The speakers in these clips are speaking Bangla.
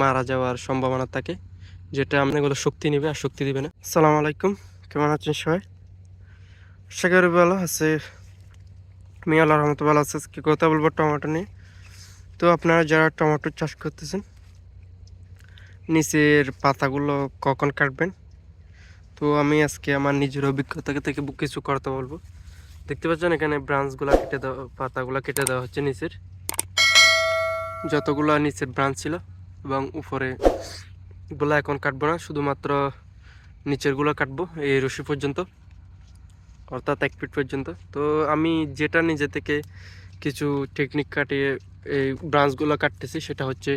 মারা যাওয়ার সম্ভাবনা থাকে, যেটা আপনাগুলো শক্তি নেবে আর শক্তি দিবে না। সালাম আলাইকুম, কেমন আছেন সবাই? আশা ভালো আছে। আমি রহমত ভালো আছে। কি কথা বলব টমেটো নিয়ে। তো আপনারা যারা টমেটো চাষ করতেছেন, নিচের পাতাগুলো কখন কাটবেন? তো আমি আজকে আমার নিজের অভিজ্ঞতা থেকে কিছু করতে বলব। দেখতে পাচ্ছেন এখানে ব্রাঞ্চগুলো কেটে দেওয়া পাতাগুলো কেটে দেওয়া হচ্ছে নিচের। যতগুলো নিচের ব্রাঞ্চ ছিল এবং উপরে গুলা এখন কাটবো না, শুধুমাত্র নিচেরগুলো কাটবো, এই রশি পর্যন্ত, অর্থাৎ এক ফিট পর্যন্ত। তো আমি যেটা নিজে থেকে কিছু টেকনিক কাটিয়ে এই ব্রাঞ্চগুলো কাটতেছি, সেটা হচ্ছে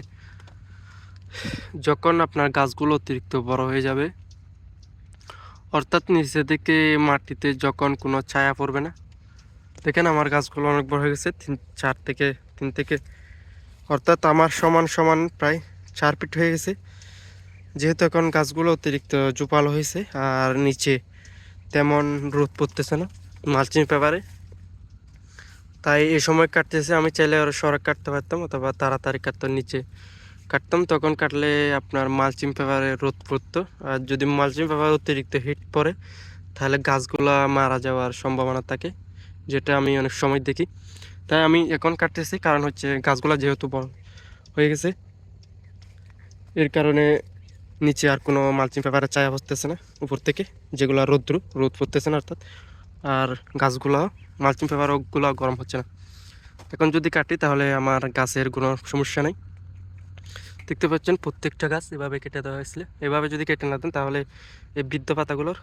যখন আপনার গাছগুলো অতিরিক্ত বড় হয়ে যাবে, অর্থাৎ নিচে থেকে মাটিতে যখন কোনো ছায়া পড়বে না, দেখেন আমার গাছগুলো অনেক বড় হয়ে গেছে, তিন, চার থেকে, তিন থেকে, অর্থাৎ আমার সমান সমান প্রায় চার ফিট হয়ে গেছে। যেহেতু এখন গাছগুলো অতিরিক্ত জোপালো হয়েছে, আর নিচে তেমন রোদ পড়তেছে না, মালচিং পেপারে। তাই এই সময় কাটতেছে, আমি চাইলে আরও সড়ক কাটতে পারতাম অথবা তাড়াতাড়ি কাটতাম নিচে কাটতাম। তখন কাটলে আপনার মালচিং পেপারে রোদ পড়তো, আর যদি মালচিং পেপার অতিরিক্ত হিট পড়ে, তাহলে গাছগুলা মারা যাওয়ার সম্ভাবনা থাকে, যেটা আমি অনেক সময় দেখি। তাই আমি এখন কাটতেছি, কারণ হচ্ছে গাছগুলা যেহেতু বড় হয়ে গেছে এর কারণে নিচে আর কোনো মালচিং পেপারের চায়া পড়তেছে না, উপর থেকে যেগুলো রোদ্র, রোদ পড়তেছে না অর্থাৎ। আর গাছগুলো মালচিং পেপারগুলো গরম হচ্ছে না। এখন যদি কাটি তাহলে আমার গাছের কোনো সমস্যা নেই। দেখতে পাচ্ছেন প্রত্যেকটা গাছ এভাবে কেটে দেওয়া হয়েছিল। এভাবে যদি কেটে না দেন তাহলে এই বৃদ্ধ পাতাগুলোর,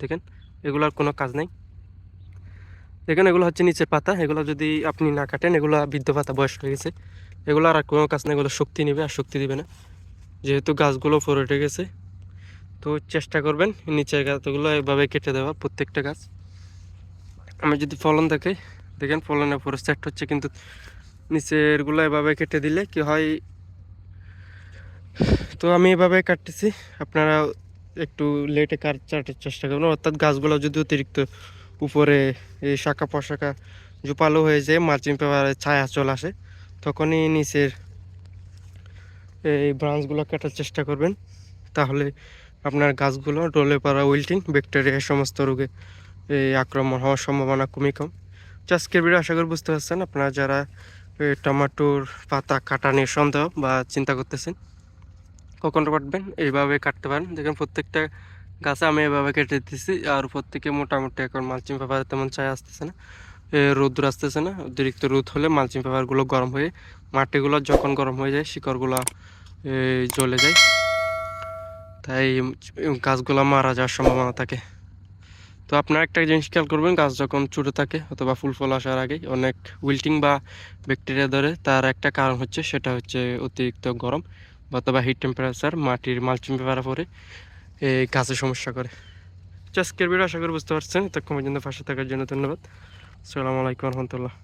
দেখেন, এগুলোর কোনো কাজ নেই। দেখেন, এগুলো হচ্ছে নিচের পাতা। এগুলো যদি আপনি না কাটেন, এগুলো বৃদ্ধ পাতা বয়স হয়ে গেছে। এগুলো আর কোনো কাজ নেই, এগুলো শক্তি নেবে, আর শক্তি দিবে না। যেহেতু গাছগুলো উঠে গেছে, তো চেষ্টা করবেন নিচের গাছগুলো এভাবে কেটে দেওয়া, প্রত্যেকটা গাছ। আমি যদি ফলন দেখে দেখেন ফলনের পরে সেট হচ্ছে কিন্তু নিচেরগুলো এভাবে কেটে দিলে কি হয়, তো আমি এভাবে কাটতেছি, আপনারা একটু লেটে কাট চাটার চেষ্টা করবেন। অর্থাৎ গাছগুলো যদি অতিরিক্ত উপরে এই শাখা প্রশাখা জোপালো হয়ে যায় মালচিং পেপারে ছায়া চলে আসে, তখনই নিচের এই ব্রাঞ্চগুলো কাটার চেষ্টা করবেন। তাহলে আপনার গাছগুলো ডলে পাড়া উইল্টিং ব্যাকটেরিয়া সমস্ত রোগে, এই আক্রমণ হওয়ার সম্ভাবনা খুবই কম। আজকের ভিডিও আশা করি বুঝতে পারছেন, আপনারা যারা টমাটোর পাতা কাটা নিয়ে সন্দেহ বা চিন্তা করতেছেন, কখন কাটবেন, এইভাবে কাটতে পারেন। দেখেন প্রত্যেকটা গাছে আমি এভাবে কেটে দিতেছি, আর প্রত্যেকে মোটামুটি এখন মালচিং পেপারে তেমন চাই আসতেছে না। রোদ্র আসতেছে না। অতিরিক্ত রোদ হলে মালচিং পেপারগুলো গরম হয়ে, মাটিগুলো যখন গরম হয়ে যায়, শিকড়গুলো জ্বলে যায় তাই গাছগুলো মারা যাওয়ার সম্ভাবনা থাকে। তো আপনারা একটা জিনিস খেয়াল করবেন, গাছ যখন ছোটো থাকে অথবা ফুল ফল আসার আগে অনেক উইল্টিং বা ব্যাকটেরিয়া ধরে, তার একটা কারণ হচ্ছে সেটা হচ্ছে অতিরিক্ত গরম অথবা হিট টেম্পারেচার মাটির মালচিং পেপারে পরে এই গাছের সমস্যা করে। আজকের ভিডিও আশা করি বুঝতে পারছেন। এতক্ষণ পর্যন্ত পাশে থাকার জন্য ধন্যবাদ। আসসালামু আলাইকুম রহমতুল্লাহ।